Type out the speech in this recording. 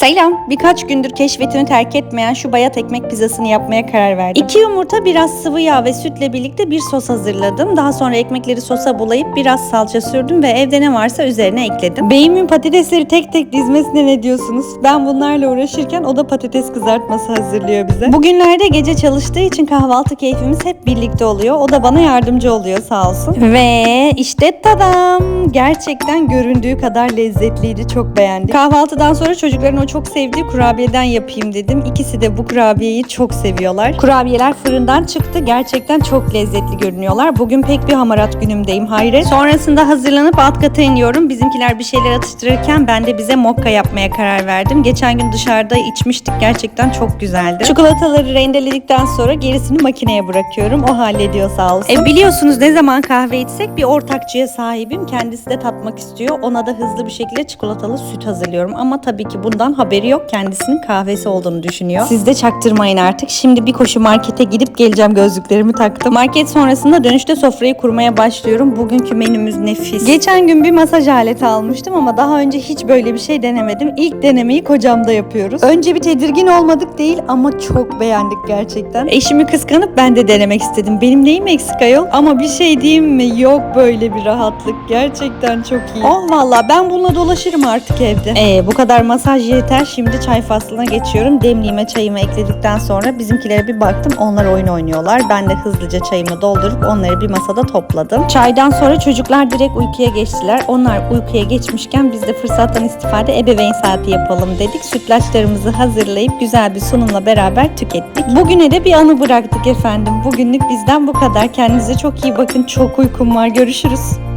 Selam. Birkaç gündür keşfetini terk etmeyen şu bayat ekmek pizzasını yapmaya karar verdim. İki yumurta, biraz sıvı yağ ve sütle birlikte bir sos hazırladım. Daha sonra ekmekleri sosa bulayıp biraz salça sürdüm ve evde ne varsa üzerine ekledim. Beyimin patatesleri tek tek dizmesine ne diyorsunuz? Ben bunlarla uğraşırken o da patates kızartması hazırlıyor bize. Bugünlerde gece çalıştığı için kahvaltı keyfimiz hep birlikte oluyor. O da bana yardımcı oluyor sağ olsun. Ve işte tadam! Gerçekten göründüğü kadar lezzetliydi. Çok beğendim. Kahvaltıdan sonra çocukların o çok sevdiği kurabiyeden yapayım dedim. İkisi de bu kurabiyeyi çok seviyorlar. Kurabiyeler fırından çıktı. Gerçekten çok lezzetli görünüyorlar. Bugün pek bir hamarat günümdeyim hayret. Sonrasında hazırlanıp alt kata iniyorum. Bizimkiler bir şeyler atıştırırken ben de bize mokka yapmaya karar verdim. Geçen gün dışarıda içmiştik. Gerçekten çok güzeldi. Çikolataları rendeledikten sonra gerisini makineye bırakıyorum. O hallediyor sağ olsun. E biliyorsunuz ne zaman kahve içsek bir ortakçıya sahibim. Kendisi de tatmak istiyor. Ona da hızlı bir şekilde çikolatalı süt hazırlıyorum. Ama tabii ki bundan haberi yok. Kendisinin kahvesi olduğunu düşünüyor. Siz de çaktırmayın artık. Şimdi bir koşu markete gidip geleceğim gözlüklerimi taktım. Market sonrasında dönüşte sofrayı kurmaya başlıyorum. Bugünkü menümüz nefis. Geçen gün bir masaj aleti almıştım ama daha önce hiç böyle bir şey denemedim. İlk denemeyi kocamda yapıyoruz. Önce bir tedirgin olmadık değil ama çok beğendik gerçekten. Eşimi kıskanıp ben de denemek istedim. Benim neyim eksik ayol? Ama bir şey diyeyim mi? Yok böyle bir rahatlık. Gerçekten çok iyi. Oh valla ben bununla dolaşırım artık evde. Ee, bu kadar masaj yeter. Şimdi çay faslına geçiyorum. Demliğime çayımı ekledikten sonra bizimkilere bir baktım. Onlar oyun oynuyorlar. Ben de hızlıca çayımı doldurup onları bir masada topladım. Çaydan sonra çocuklar direkt uykuya geçtiler. Onlar uykuya geçmişken biz de fırsattan istifade ebeveyn saati yapalım dedik. Sütlaçlarımızı hazırlayıp güzel bir sunumla beraber tükettik. Bugüne de bir anı bıraktık efendim. Bugünlük bizden bu kadar. Kendinize çok iyi bakın. Çok uykum var. Görüşürüz.